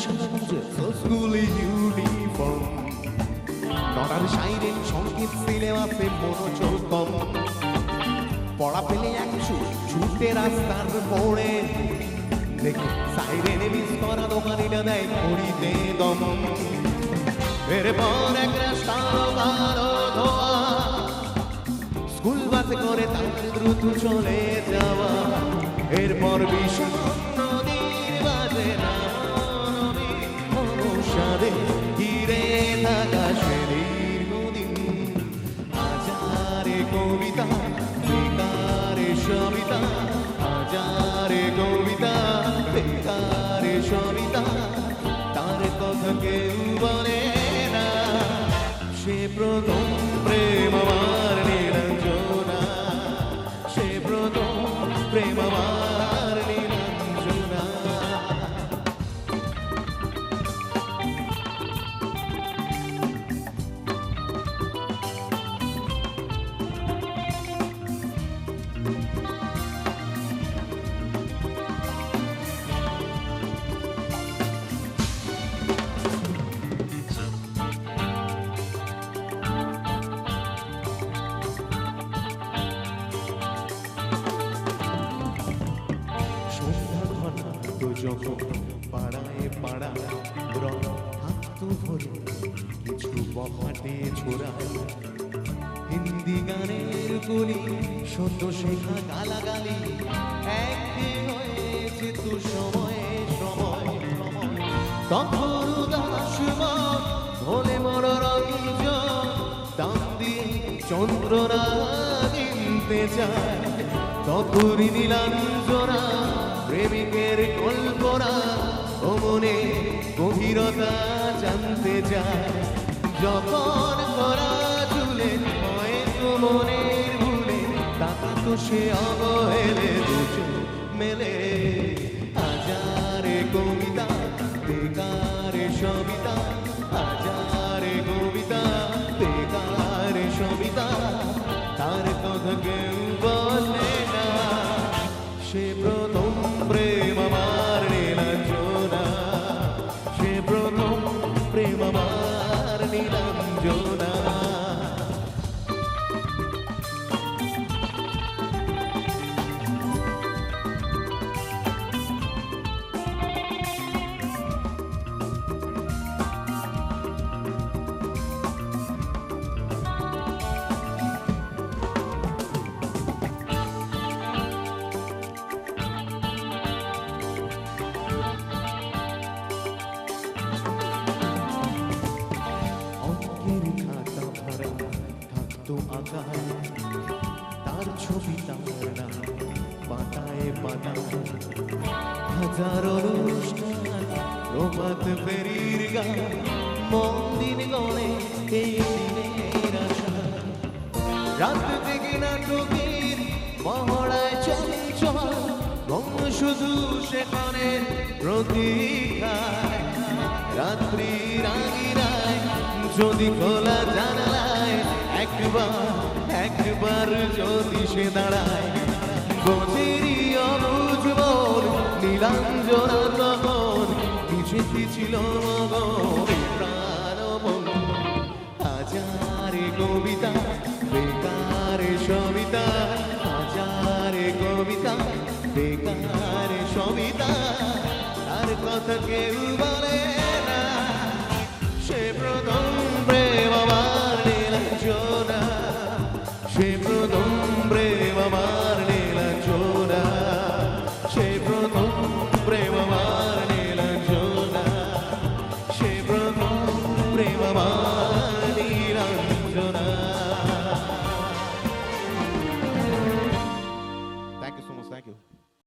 School uniform নটার siren সংগীত সিনেমাতে মনোযোগ পড়া পেলে একশো ছুটে রাস্তার মোড়ে। দেখে সাইরেন মিস করা দোকানিটা দেয় ঘড়িতে দম। এরপর এক রাস্তার কালো ধোয়া। স্কুল বাসে করে তার দ্রুত চলে যাওয়া। এরপর ভীষণ সে যখন পাড়ায় পাড়া রং হাত কিছু বহাটে ছোড়ায় হিন্দি গানের গুলি সত্য শেখা গালাগালি একদিন হয়েছে তো সময়ে সময় তখন উদাস ভোলে মনোরঞ্জন দাম দিয়ে চন্দ্ররা কিনতে প্রেমিকের কল্পনা ও মনে গভীরতা জানতে চায় যখন করা চুলে হয় তো মনের ভুলে তাকা তো সে অবহেলে মেলে। হাজারে ছবি তার নাম পাতায় পাতায় হাজার অনুষ্ঠান প্রভাত ফেরির গান, মন্দির গণে এই দিনের আশা। রাত থেকে নাটকের মহড়ায় চলে চল গঙ্গ শুধু সেখানে প্রতীক্ষায়। রাত্রি রাগিরায় যদি খোলা জানালায় একবার একবার যদি সে দাঁড়ায় গভীরই অবুঝ মন নীলাঞ্জনা তখন পিছে ছিল মগন প্রাণ মন হাজারে কবিতা, বেকারে সবিতা, হাজারে কবিতা, বেকারে সবিতা, তার কথা কেউ বলে Shame.